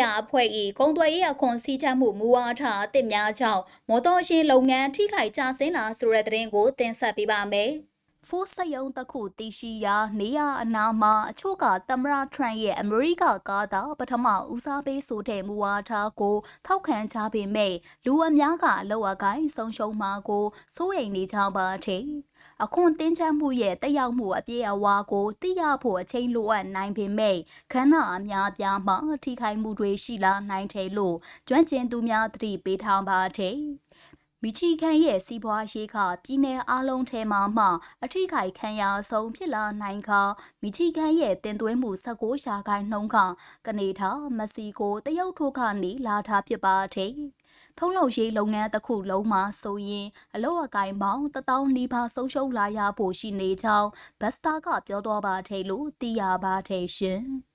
ရအဖွဲ့၏ကုံသွယ်ရေးအခွန်စည်းချမှုမူဝါဒအသစ်များကြောင့်မော်တော်ရှင်လုပ်ငန်းထိခိုက်ကျဆင်းလာဆိုတဲ့သတင်းကိုတင်ဆက်ပေးပါမယ်။ဖိုးစက်ယုံတစ်ခုတည်ရှိရာနေရအနာမှာအချို့ကတမရထရန့်ရဲ့အမေရိကကားသာပထမဦးစားပေးဆိုတဲ့မူဝါဒကိုထောက်ခံကြပေမဲ့လူအများကအလောက်အကိုင်းဆုံးရှုံးမှာကိုစိုးရိမ်နေကြပါတဲ့။ အခွန်တင်းချမ်းမှုရဲ့တက်ရောက်မှုအပြည့်အဝကိုသိရဖို့အချိန်လိုအပ်နိုင်ပေမဲ့ခန္ဓာအများပြားမှာထိခိုက်မှုတွေရှိလာနိုင်တယ်လို့ကျွမ်းကျင်သူများသတိပေးထားပါတယ်။မီချီခန်ရဲ့စီးပွားရေးကပြည်내အားလုံးထဲမှာမှအထိခိုက်ခံရဆုံးဖြစ်လာနိုင်ခါမီချီခန်ရဲ့တင်သွင်းမှု16ရာခိုင်နှုန်းကကနေဒါမက္ဆီကိုတရုတ်ထိုကနေလာထားဖြစ်ပါတယ်။ ထုံးလုံရေးလုပ်ငန်းတစ်ခုလုံးမှာဆိုရင်အလောက်အကိုင်ပေါင်း1000နီးပါးဆုံးရှုံးလာရဖို့ရှိနေကြောင်းဘတ်စတာကပြောတော့ပါတယ်လို့သိရပါတယ်ရှင်။